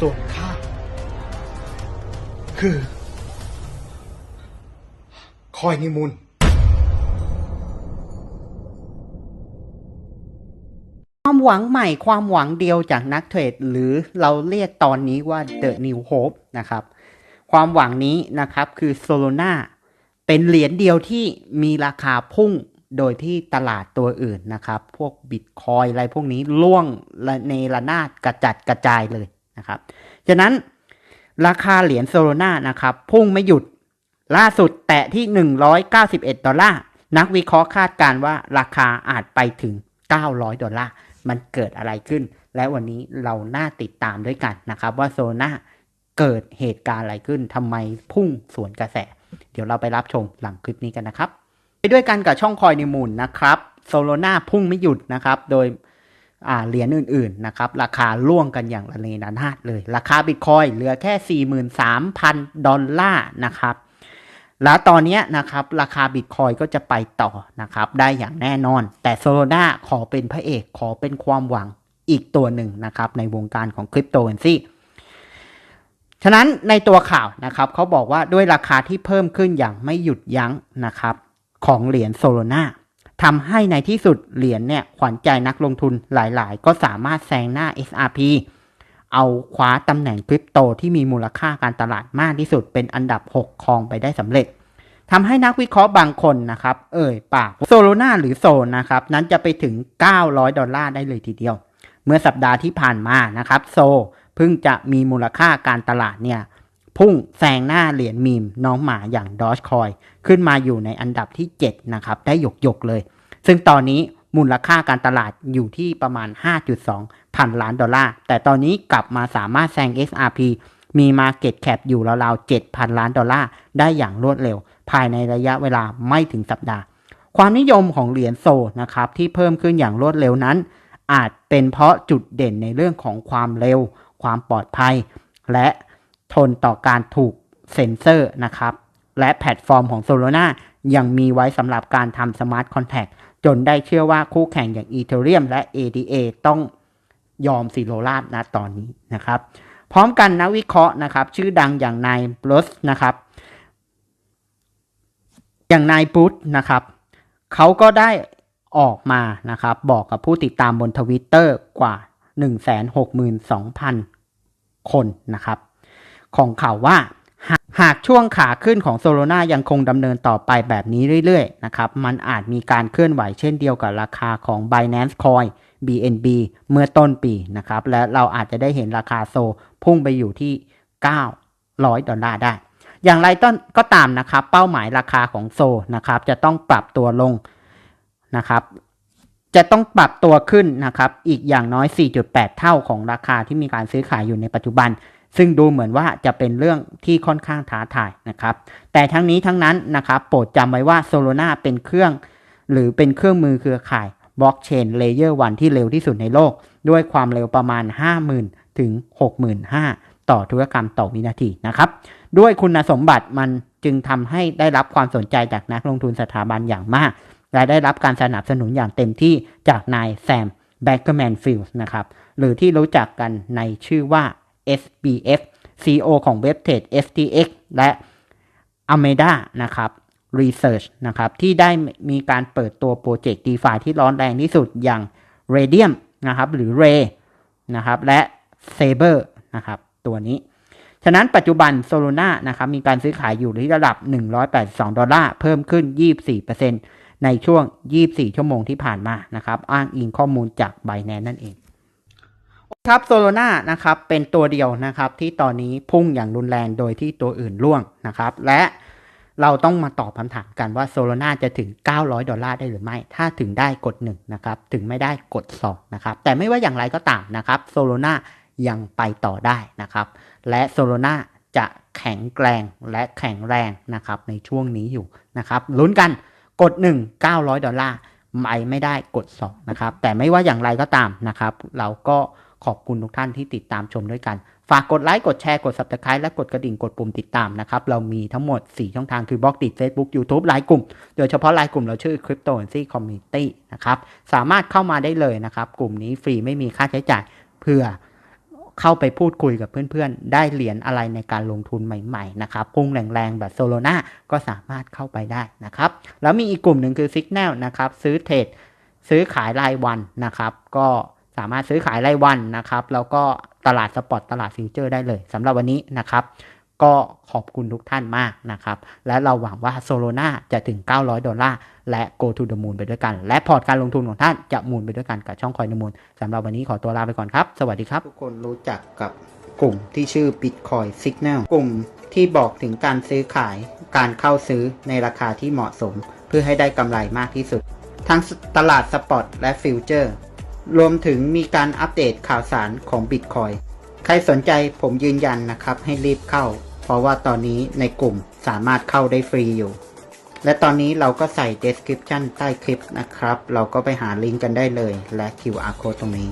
ส่วนข้าคือ คอยนิมูลความหวังใหม่ความหวังเดียวจากนักเทรดหรือเราเรียกตอนนี้ว่า The New Hope นะครับ ความหวังนี้นะครับคือ Solana เป็นเหรียญเดียวที่มีราคาพุ่งโดยที่ตลาดตัวอื่นนะครับ พวกบิตคอยอะไรพวกนี้ล่วงในระนาดกระจัดกระจายเลย นะครับฉะนั้นราคาเหรียญโซโลนานะครับ พุ่งไม่หยุดล่าสุดแตะที่ 191 ดอลลาร์นักวิเคราะห์คาดการณ์ว่าราคาอาจไปถึง 900 ดอลลาร์มันเกิดอะไรขึ้น และวันนี้เราน่าติดตามด้วยกันนะครับ ว่าโซนาเกิดเหตุการณ์อะไรขึ้นทำไมพุ่งสวนกระแส เดี๋ยวเราไปรับชมหลังคลิปนี้กันนะครับ ไปด้วยกันกับช่องคอยในมูลนะครับโซโลนาพุ่งไม่หยุดนะครับ โดย เหรียญอื่นๆนะครับราคาล่วงกันอย่างระเนระนาดเลย ราคาบิตคอยเหลือแค่ 43,000 ดอลลาร์นะครับแล้วตอนนี้นะครับราคาบิตคอยก็จะไปต่อนะครับได้อย่างแน่นอน แต่โซโลนาขอเป็นพระเอกขอเป็นความหวังอีกตัวหนึ่งนะครับในวงการของคริปโตเคอเรนซีฉะนั้นในตัวข่าวนะครับเขาบอกว่าด้วยราคาที่เพิ่มขึ้นอย่างไม่หยุดยั้งนะครับของเหรียญโซโลนา ทำให้ในที่สุดเหรียญเนี่ยขวัญใจนักลงทุนหลายๆ ก็สามารถแซงหน้า XRP เอาคว้าตำแหน่งคริปโตที่มีมูลค่าการตลาดมากที่สุดเป็นอันดับ 6 ครองไปได้สำเร็จทำให้นักวิเคราะห์บางคนนะครับ เอ่ยปากโซโลนาหรือโซนนะครับ นั้นจะไปถึง 900 ดอลลาร์ได้เลยทีเดียว เมื่อสัปดาห์ที่ผ่านมานะครับ โซเพิ่งจะมีมูลค่าการตลาดเนี่ย พุ่งแซงหน้าเหรียญมีมน้องหมาอย่างดอ g คอยขึ้นมาอยู่ในอันดับที่ 7 นะครับ ได้หยกหยกๆเลย ซึ่งตอนนี้มูลค่าการตลาดอยู่ที่ประมาณ 5.2 พันล้านดอลลาร์ แต่ตอนนี้กลับมาสามารถแซง XRP มี Market Cap อยู่ราวๆ 7,000 ล้านดอลลาร์ได้อย่างรวดเร็ว ภายในระยะเวลาไม่ถึงสัปดาห์ ความนิยมของเหรียญโซนะครับที่เพิ่มขึ้นอย่างรวดเร็วนั้น อาจเป็นเพราะจุดเด่นในเรื่องของความเร็ว ความปลอดภัย และ ทนต่อการถูกเซ็นเซอร์นะครับ และแพลตฟอร์มของ Solana ยังมีไว้สำหรับการทำ Smart Contract จนได้เชื่อว่าคู่แข่งอย่าง Ethereum และ ADA ต้องยอมสิโลราบนะตอนนี้นะครับ พร้อมกันนักวิเคราะห์นะครับ ชื่อดังอย่างนายบลูสนะครับ อย่างนายบูธนะครับ เขาก็ได้ออกมานะครับ บอกกับผู้ติดตามบนทวิตเตอร์กว่า 162,000 คนนะครับ ของเขาว่าหากช่วงขาขึ้นของโซโลนายังคงดำเนินต่อไปแบบนี้เรื่อยๆนะครับ มันอาจมีการเคลื่อนไหวเช่นเดียวกับราคาของ Binance Coin BNB เมื่อต้นปีนะครับ และเราอาจจะได้เห็นราคาโซพุ่งไปอยู่ที่ 900 ดอลลาร์ได้ อย่างไรต้นก็ตามนะครับ เป้าหมายราคาของโซนะครับ จะต้องปรับตัวลงนะครับ จะต้องปรับตัวขึ้นนะครับ อีกอย่างน้อย 4.8 เท่าของราคาที่มีการซื้อขายอยู่ในปัจจุบัน ซึ่งดูเหมือนว่าจะเป็นเรื่องที่ค่อนข้างท้าทายนะครับ แต่ทั้งนี้ทั้งนั้นนะครับ โปรดจำไว้ว่า Solana เป็นเครื่อง หรือเป็นเครื่องมือเครือข่ายบล็อกเชนเลเยอร์วันที่เร็วที่สุดในโลก ด้วยความเร็วประมาณ 50,000 ถึง 65,000 ต่อธุรกรรมต่อวินาทีนะครับ ด้วยคุณสมบัติมันจึงทำให้ได้รับความสนใจจากนักลงทุนสถาบันอย่างมาก และได้รับการสนับสนุนอย่างเต็มที่จากนายแซมแบคเกอร์แมนฟิลด์นะครับ หรือที่รู้จักกันในชื่อว่า SBF CEO ของเว็บเทรด FTX และ Alameda นะครับ Research นะครับ ที่ได้มีการเปิดตัวโปรเจกต์ DeFi ที่ร้อนแรงที่สุดอย่าง Radium นะครับหรือ Ray นะครับและ Saber นะครับตัวนี้ ฉะนั้นปัจจุบัน Solana นะครับมีการซื้อขายอยู่ที่ระดับ 182 ดอลลาร์ เพิ่มขึ้น 24%ในช่วง 24 ชั่วโมงที่ผ่านมานะครับ อ้างอิงข้อมูลจาก Binance นั่นเอง ครับโซโลนานะครับเป็นตัวเดียวนะครับที่ตอนนี้พุ่งอย่างรุนแรงโดยที่ตัวอื่นร่วงนะครับ และเราต้องมาตอบคำถามกันว่าโซโลนาจะถึง 900 ดอลลาร์ได้หรือไม่ ถ้าถึงได้กด1นะครับถึงไม่ได้กด2นะครับแต่ไม่ว่าอย่างไรก็ตามนะครับโซโลนายังไปต่อได้นะครับและโซโลนาจะแข็งแกร่งและแข็งแรงนะครับในช่วงนี้อยู่นะครับลุ้นกันกด 1 900 ดอลลาร์ไม่ไม่ได้กด2นะครับแต่ไม่ว่าอย่างไรก็ตามนะครับ เราก็ ขอบคุณทุกท่านที่ติดตามชมด้วยกัน ฝากกดไลค์ กดแชร์ กด subscribe และกดกระดิ่ง กดปุ่มติดตามนะครับ เรามีทั้งหมด 4 ช่องทางคือบล็อกดิ Facebook YouTube ไลน์กลุ่ม โดยเฉพาะไลน์กลุ่มเราชื่อ Cryptocurrency Community นะครับ สามารถเข้ามาได้เลยนะครับ กลุ่มนี้ฟรีไม่มีค่าใช้จ่าย เพื่อเข้าไปพูดคุยกับเพื่อนๆ ได้เหรียญอะไรในการลงทุนใหม่ๆ นะครับพุ่งแรงๆ แบบโซโลนาก็สามารถเข้าไปได้นะครับ แล้วมีอีกกลุ่มหนึ่งคือ Signal นะครับ ซื้อเทรดซื้อขายรายวันนะครับ ก็ สามารถซื้อขายรายวันนะครับ แล้วก็ตลาดสปอตตลาดฟิวเจอร์ได้เลยสำหรับวันนี้นะครับ ก็ขอบคุณทุกท่านมากนะครับ และเราหวังว่าโซโลนาจะถึง 900 ดอลลาร์และ go to the moon ไปด้วยกัน และพอร์ตการลงทุนของท่านจะมูลไปด้วยกันกับช่องคอยนมูลสำหรับวันนี้ขอตัวลาไปก่อนครับ สวัสดีครับ ทุกคนรู้จักกับกลุ่มที่ชื่อ Bitcoin Signal กลุ่มที่บอกถึงการซื้อขายการเข้าซื้อในราคาที่เหมาะสม เพื่อให้ได้กำไรมากที่สุด ทั้งตลาดสปอตและฟิวเจอร์ รวมถึงมีการอัปเดตข่าวสารของ Bitcoin ใครสนใจผมยืนยันนะครับให้รีบเข้า เพราะว่าตอนนี้ในกลุ่มสามารถเข้าได้ฟรีอยู่ และตอนนี้เราก็ใส่ description ใต้คลิปนะครับ เราก็ไปหาลิงก์กันได้เลยและ QR code ตรงนี้